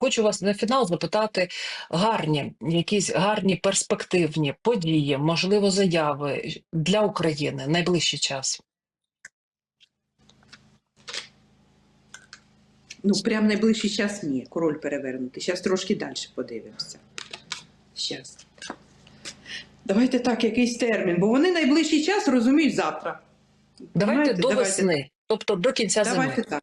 хочу вас на фінал запитати гарні, якісь гарні перспективні події, можливо, заяви для України найближчий час. Ну, прям найближчий час ні, король перевернути. Зараз трошки далі подивимося. Щас. Давайте так, якийсь термін, бо вони найближчий час розуміють завтра. Давайте Знаєте, до давайте тобто до кінця Давайте зими. так.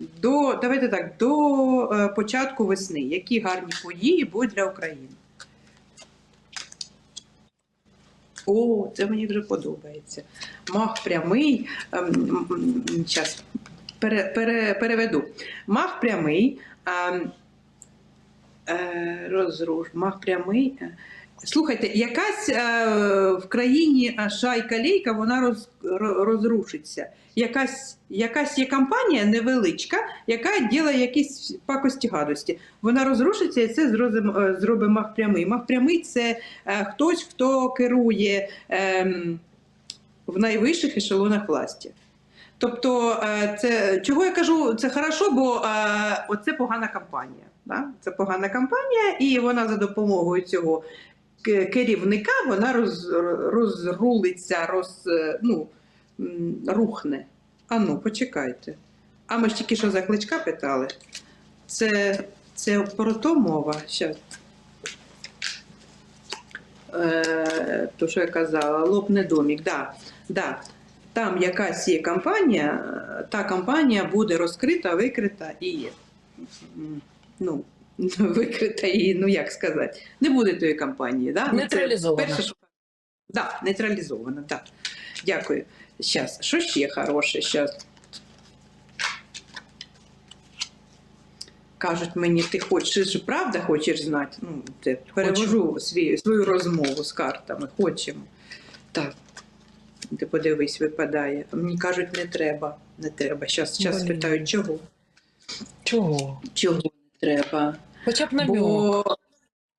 До, давайте так, до е, початку весни. Які гарні події будуть для України? О, це мені вже подобається. Мах прямий. Зараз пере, пере, переведу. Мах прямий. ем, е, розруш, мах прямий. Е. Слухайте, якась е, в країні е, шайка-лейка, вона роз, розрушиться якась, якась є компанія невеличка, яка робить якісь пакості гадості. Вона розрушиться і це зробить, зробить мах прямий. Мах прямий це е, хтось, хто керує ем, в найвищих ешелонах власті. Тобто, е, це чого я кажу, це хорошо, бо е, оце погана кампанія. Да? Це погана кампанія, і вона за допомогою цього керівника вона роз, розрулиться, роз, ну, рухне. А ну, почекайте. А ми ж тільки що за кличка питали. Це, це про то мова. Щас. Е, то, що я казала, лопне домік. Да, да. Там якась є компанія, та компанія буде розкрита, викрита і м, ну, викрита і, ну як сказати, не буде тої компанії. Да? Нейтралізована. перше, що- Да, нейтралізована, так. Дякую. Зараз, що ще хороше? Зараз. Кажуть мені, ти хочеш, ж правда хочеш знати? Ну, це, перевожу свій, свою розмову з картами. Хочемо. Так. Ти подивись, випадає. Мені кажуть, не треба. Не треба. Зараз питають, чого? Чого? Чого не треба? Хоча б намек. Бо,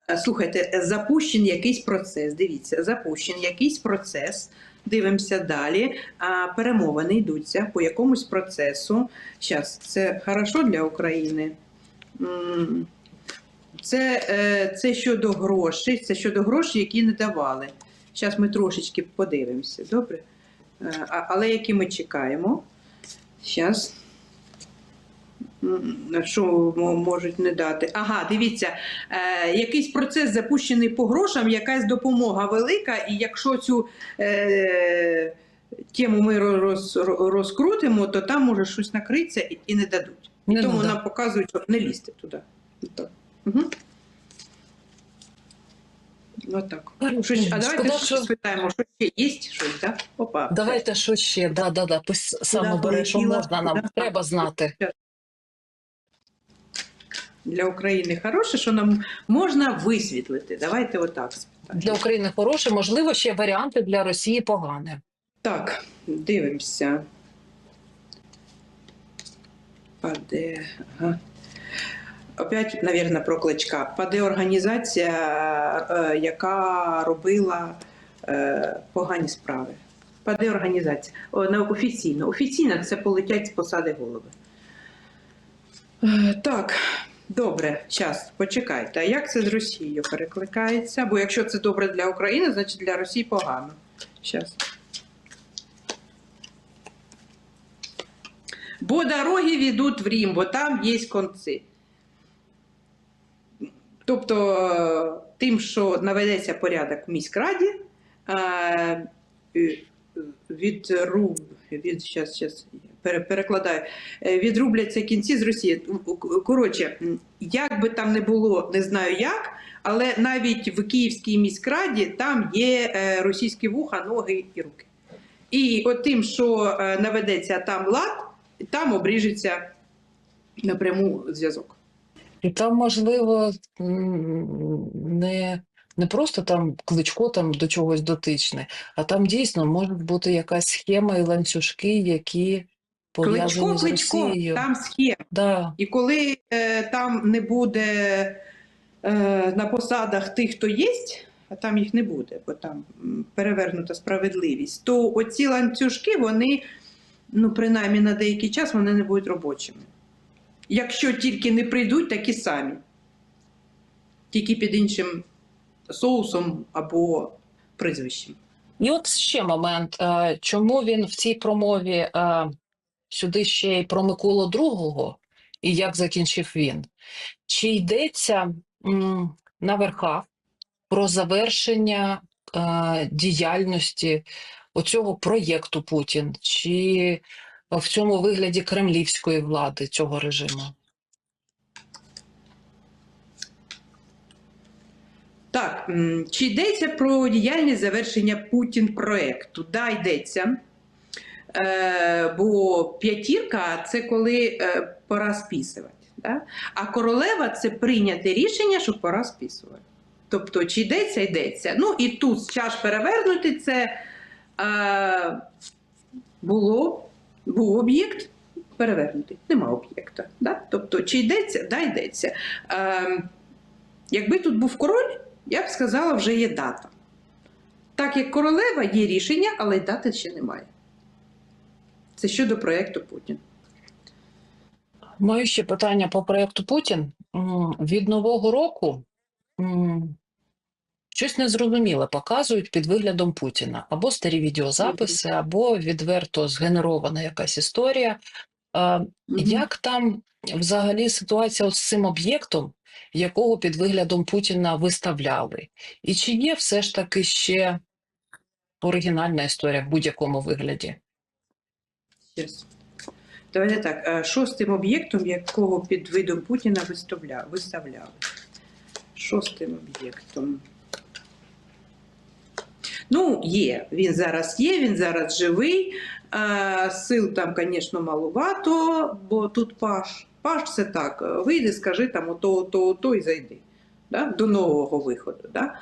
е, слухайте, запущений якийсь процес. Дивіться, запущений якийсь процес. Дивимося далі. А перемовини йдуться по якомусь процесу. Зараз це хорошо для України. Це, е, це щодо грошей, це щодо грошей, які не давали. Зараз ми трошечки подивимося, добре? Е, а- Але які ми чекаємо? Зараз. Що можуть не дати? Ага, дивіться, е, якийсь процес запущений по грошам, якась допомога велика, і якщо цю е, тему ми роз, розкрутимо, то там може щось накриться і, і не дадуть. І Не тому надо. нам показують, щоб не лізти туди. Так. Угу. Отак. Щось, а давайте Шкода, що- спитаємо, що ще є щось, так? Опа. Давайте що ще? Да, да, да. Пусть саме бере, що можна нам. Треба знати. Для України хороше, що нам можна висвітлити. Давайте отак спитаємо. Для України хороше, можливо, ще варіанти для Росії погане. Так, дивимося. Паде. Ага. Опять, мабуть, про кличка. Паде організація, е, яка робила е, погані справи. Паде організація. О, офіційно. Офіційно це полетять з посади голови. Е, Так, добре, час, почекайте. А як це з Росією перекликається? Бо якщо це добре для України, значить для Росії погано. Щас. Бо дороги ведуть в Рим, бо там є конці. Тобто, тим, що наведеться порядок в міськраді, е, від, щас, щас, пере- перекладаю, е, відрубляться кінці з Росії. Коротше, як би там не було, не знаю як, але навіть в Київській міськраді там є е, російські вуха, ноги і руки. І от тим, що е, наведеться там лад, там обріжеться напряму зв'язок. І там, можливо, не, не просто там кличко там до чогось дотичне, а там дійсно може бути якась схема і ланцюжки, які Кличко, з кличко, там схема. Да. І коли е, там не буде е, на посадах тих, хто є, а там їх не буде, бо там перевернута справедливість, то оці ланцюжки, вони, ну, принаймні на деякий час, вони не будуть робочими. Якщо тільки не прийдуть такі самі, тільки під іншим соусом або прізвищем. І от ще момент, е, чому він в цій промові е, сюди ще й про Миколу II і як закінчив він? Чи йдеться на верхах про завершення е, діяльності оцього проєкту Путін, чи в цьому вигляді кремлівської влади цього режиму? Так, чи йдеться про діяльність завершення Путін проекту? Да, йдеться. Е, бо п'ятірка це коли е, пора списувати. Да? А королева це прийняте рішення, що пора списувати. Тобто, чи йдеться, йдеться. Ну і тут чаш перевернути це е, було, був об'єкт перевернутий. Нема об'єкта. Да? Тобто, чи йдеться, да, йдеться. Е, якби тут був король, я б сказала, вже є дата. Так як королева є рішення, але й дати ще немає. Це щодо проєкту Путін. Маю ще питання по проєкту Путін. Від Нового року щось незрозуміле показують під виглядом Путіна. Або старі відеозаписи, або відверто згенерована якась історія. Як там взагалі ситуація з цим об'єктом, якого під виглядом Путіна виставляли? І чи є все ж таки ще оригінальна історія в будь-якому вигляді? Щас. Давайте так. е, Шостим об'єктом, якого під видом Путіна виставля... виставляли. Шостим об'єктом. Ну, є. Він зараз є, він зараз живий. Е, Сил там, звісно, малувато, бо тут паш. Паш це так. е, Вийди, скажи там ото, ото, ото і зайди. Да? До нового виходу. Да?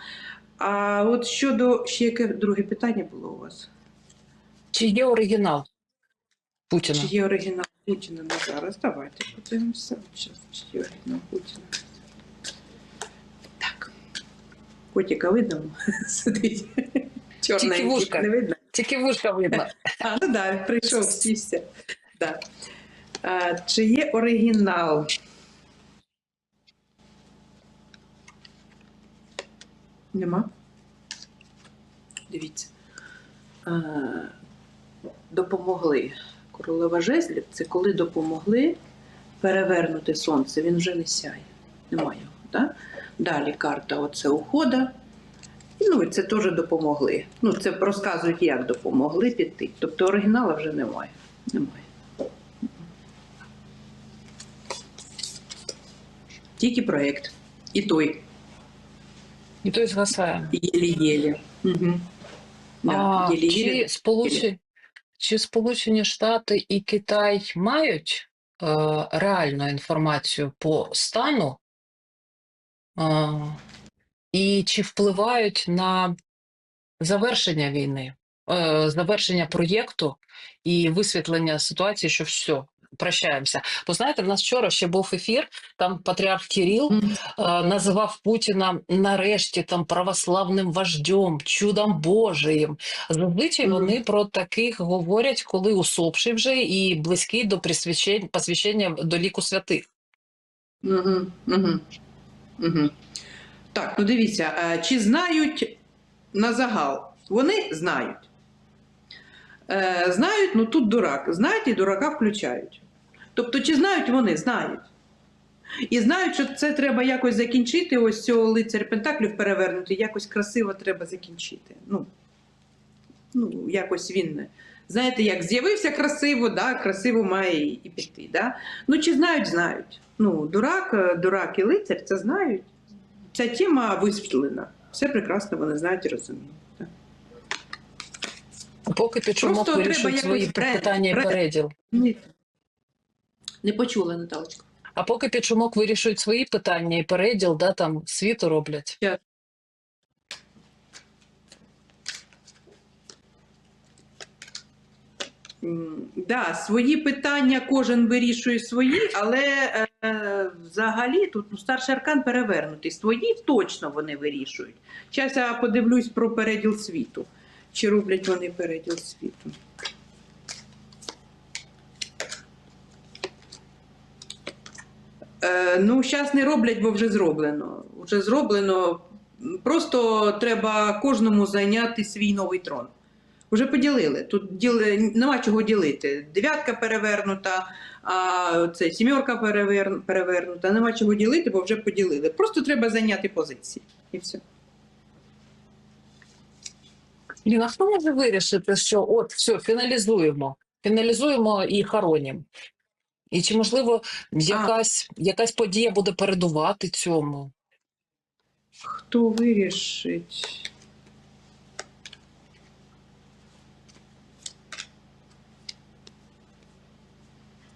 А от щодо ще яке друге питання було у вас? Чи є оригінал Путіна? Чи є оригінал Путіна на зараз? Давайте подивимося. Щас, чи є оригінал Путіна. Так. Котика видно? Сидить. Чорненький. вушка. Не видно? Тільки вушка видно. А, ну да, прийшов, сівся. Да. А, чи є оригінал? Нема? Дивіться. А, допомогли. Королева жезлів це коли допомогли перевернути сонце. Він вже не сяє. Немає його. Да? Далі карта оце ухода. Ну, і це теж допомогли. Ну, це розказують, як допомогли піти. Тобто оригінала вже немає. Немає. Тільки проєкт. І той. І той згасає. Єлі-єлі. Угу. А, чи, Сполучені, чи Сполучені Штати і Китай мають е, реальну інформацію по стану? Е, і чи впливають на завершення війни, е, завершення проєкту і висвітлення ситуації, що все, прощаємося. Бо знаєте, в нас вчора ще був ефір, там патріарх Кирил Мгм. е, називав Путіна нарешті там православним вождем, чудом Божиїм. Зазвичай Мгм. вони про таких говорять, коли усопший вже і близький до посвящення до ліку святих. Угу, угу, угу. Так, ну дивіться, е, чи знають на загал? Вони знають. Е, Знають, ну тут дурак. Знають і дурака включають. Тобто, чи знають вони? Знають. І знають, що це треба якось закінчити, ось цього лицаря Пентаклів перевернути, якось красиво треба закінчити. Ну, ну якось він. Знаєте, як з'явився красиво, да, красиво має і піти. Да? Ну, чи знають, знають. Ну, дурак, дурак і лицар це знають. Ця тема висвітлена. Все прекрасно вони знають і розуміють. так. Поки Просто треба вирішують свої питання і переділ. Не почула, Наталочка. А поки підшумок вирішують свої питання і переділ, да, там світу роблять. М, Да, свої питання кожен вирішує свої, але е, взагалі тут ну, старший аркан перевернутий. Свої точно вони вирішують. Зараз я подивлюсь про переділ світу. Чи роблять вони переділ світу? Ну, зараз не роблять, бо вже зроблено. Вже зроблено. Просто треба кожному зайняти свій новий трон. Вже поділили. Тут діли... нема чого ділити. Дев'ятка перевернута, а це сімерка перевер... перевернута. Нема чого ділити, бо вже поділили. Просто треба зайняти позиції. І все. Ліна, хто може вирішити, що от все, фіналізуємо, фіналізуємо і хоронім? І чи можливо якась, якась подія буде передувати цьому? Хто вирішить?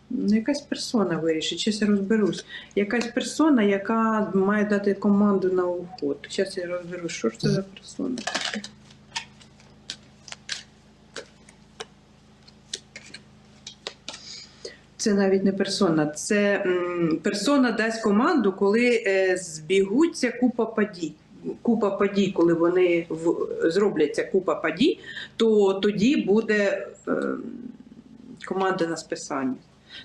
Ну, якась персона вирішить, зараз я розберусь. Якась персона, яка має дати команду на уход. Зараз я розберусь, що ж це за персона. Це навіть не персона, це м, персона дасть команду, коли е, збігуться купа подій. Купа подій, коли вони в, зробляться купа подій, то тоді буде е, команда на списання.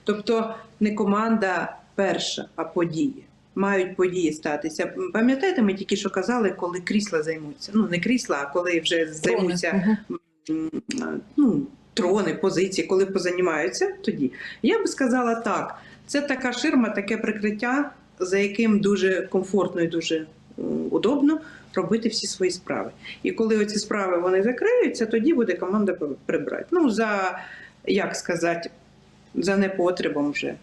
Тобто не команда перша, а події. Мають події статися. Пам'ятаєте, ми тільки що казали, коли крісла займуться. Ну, не крісла, а коли вже займуться ну, трони, позиції, коли позанімаються, тоді. Я би сказала так: це така ширма, таке прикриття, за яким дуже комфортно і дуже удобно робити всі свої справи. І коли оці справи вони закриються, тоді буде команда прибрати. Ну, за, як сказати, за непотребом вже.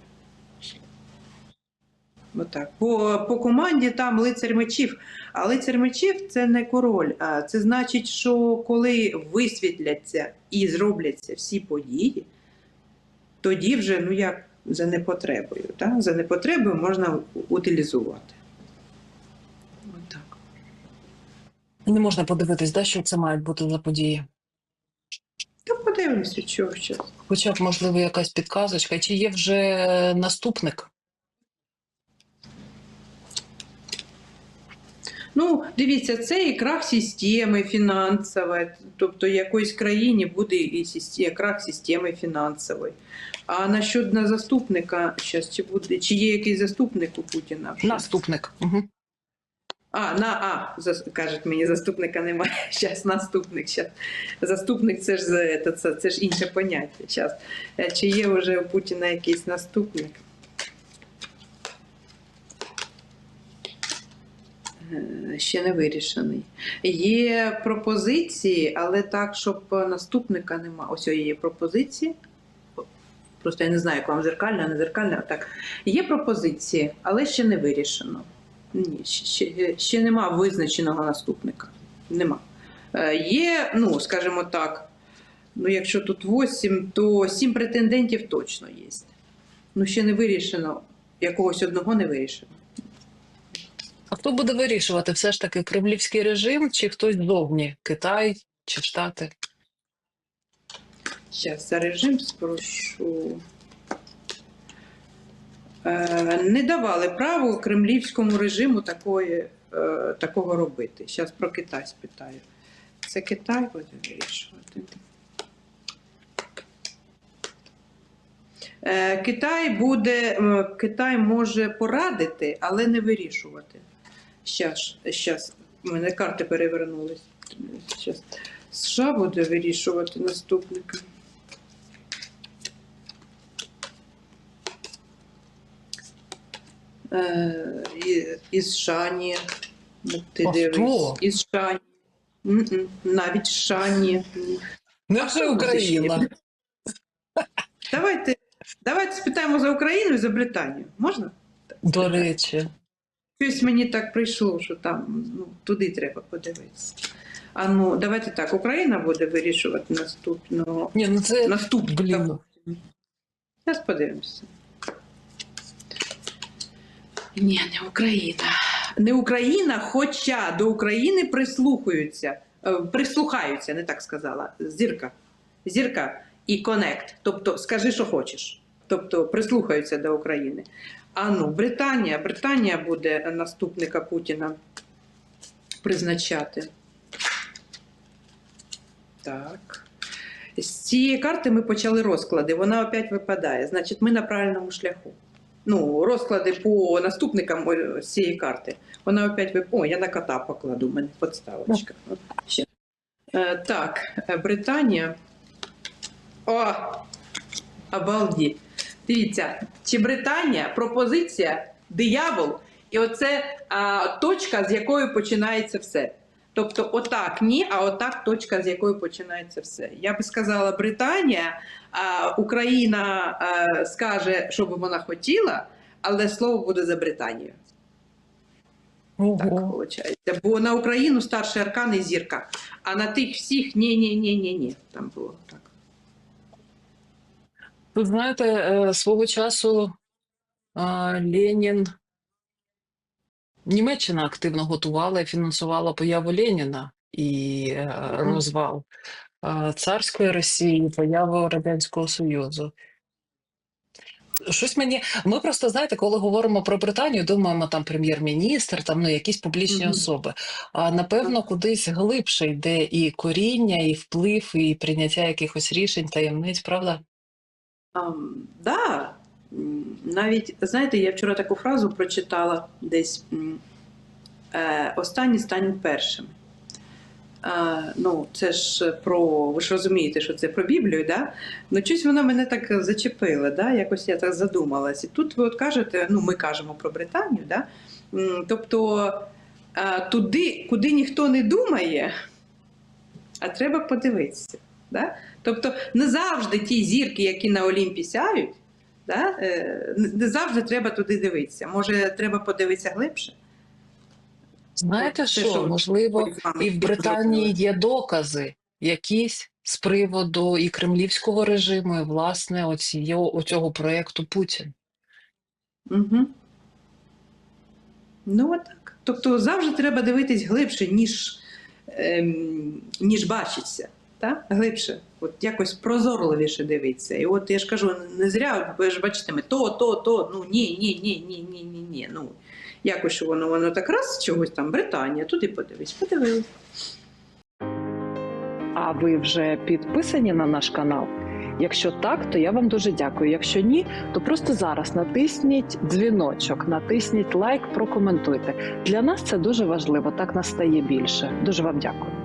Отак. По, по команді там лицар мечів. А лицар мечів це не король. А це значить, що коли висвітляться і зробляться всі події, тоді вже ну як за непотребою. Так? За непотребою можна утилізувати. Отак. Не можна подивитись, да, що це мають бути за події. Та подивимося, чого ще. Хоча б, можливо, якась підказочка. Чи є вже наступник? Ну, дивіться, це і крах системи фінансової, тобто якоїсь країні буде і крах системи фінансової. А насчет на заступника, щас, чи буде, чи є якийсь заступник у Путіна? Наступник. Угу. А, на А, кажуть мені, заступника немає. Зараз наступник. Щас. Заступник це ж це, це, ж інше поняття. Щас. Е, Чи є вже у Путіна якийсь наступник? Ще не вирішений. Є пропозиції, але так, щоб наступника нема. Ось є пропозиції. Просто я не знаю, як вам зеркальна, не зеркальна. Так. Є пропозиції, але ще не вирішено. Ні, ще, ще нема визначеного наступника. Нема. Е, Є, ну, скажімо так, ну, якщо тут 8, то 7 претендентів точно є. Ну, ще не вирішено. Якогось одного не вирішено. А хто буде вирішувати? Все ж таки кремлівський режим чи хтось ззовні? Китай чи Штати? Зараз за режим спрошу. Е, Не давали право кремлівському режиму такої, е, такого робити. Зараз про Китай спитаю. Це Китай буде вирішувати. Е, Китай буде, Китай може порадити, але не вирішувати. Щас, щас. У мене карти перевернулись. Щас. США буде вирішувати наступника. Е, і, із Шані. Ти А дивись. хто? Із Шані. М-м, Навіть Шані. Ні. Невже Україна? Давайте, давайте спитаємо за Україну і за Британію. Можна? До речі. Щось мені так прийшло, що там ну, туди треба подивитися. А ну, давайте так, Україна буде вирішувати наступного. Ні, ну це Наступного. Зараз подивимося. Ні, не Україна. Не Україна, хоча до України прислухаються, е, прислухаються, не так сказала. Зірка. Зірка і конект. Тобто, скажи, що хочеш. Тобто прислухаються до України. А ну, Британія, Британія буде наступника Путіна призначати. Так. З цієї карти ми почали розклади. Вона опять випадає. Значить, ми на правильному шляху. ну, розклади по наступникам з цієї карти. Вона опять вип... О, я на кота покладу, в мене подставочка. Ще. Так, е, Британія. О! Обалді. Дивіться, чи Британія, пропозиція, диявол, і оце а, точка, з якої починається все. Тобто, отак ні, а отак точка, з якої починається все. Я би сказала, Британія, а, Україна а, скаже, що би вона хотіла, але слово буде за Британію. Так Ого. виходить. Бо на Україну старший аркан і зірка, а на тих всіх ні, ні, ні, ні, ні. Там було так. Ви знаєте, е, свого часу Ленін Німеччина активно готувала і фінансувала появу Леніна і е, розвал царської Росії, появу Радянського Союзу. Щось мені. Ми просто знаєте, коли говоримо про Британію, думаємо там прем'єр-міністр, там ну якісь публічні Мгм. особи. А напевно, кудись глибше йде і коріння, і вплив, і прийняття якихось рішень, таємниць, правда? Да. Навіть, знаєте, я вчора таку фразу прочитала десь е, останні стануть першими. Е, ну, це ж про, ви ж розумієте, що це про Біблію, да? Ну, щось вона мене так зачепила, да? якось я так задумалась. І тут ви от кажете, ну, ми кажемо про Британію, да? Тобто е, туди, куди ніхто не думає, а треба подивитися. Да? Тобто не завжди ті зірки, які на Олімпі сяють, да? е, не завжди треба туди дивитися. Може, треба подивитися глибше? Знаєте що, що, можливо, і в Британії є докази якісь з приводу і кремлівського режиму, і власне оцього, оцього проєкту Путін. Угу. Ну, отак. Тобто завжди треба дивитись глибше, ніж, ем, ніж бачиться. Та? Глибше. От якось прозорливіше дивитися. І от я ж кажу, не зря, ви ж бачите, ми то, то, то, ну ні, ні, ні, ні, ні, ні, ні. Ну, якось воно, воно так раз чогось там, Британія, туди подивись, подивились. А ви вже підписані на наш канал? Якщо так, то я вам дуже дякую. Якщо ні, то просто зараз натисніть дзвіночок, натисніть лайк, прокоментуйте. Для нас це дуже важливо. Так нас стає більше. Дуже вам дякую.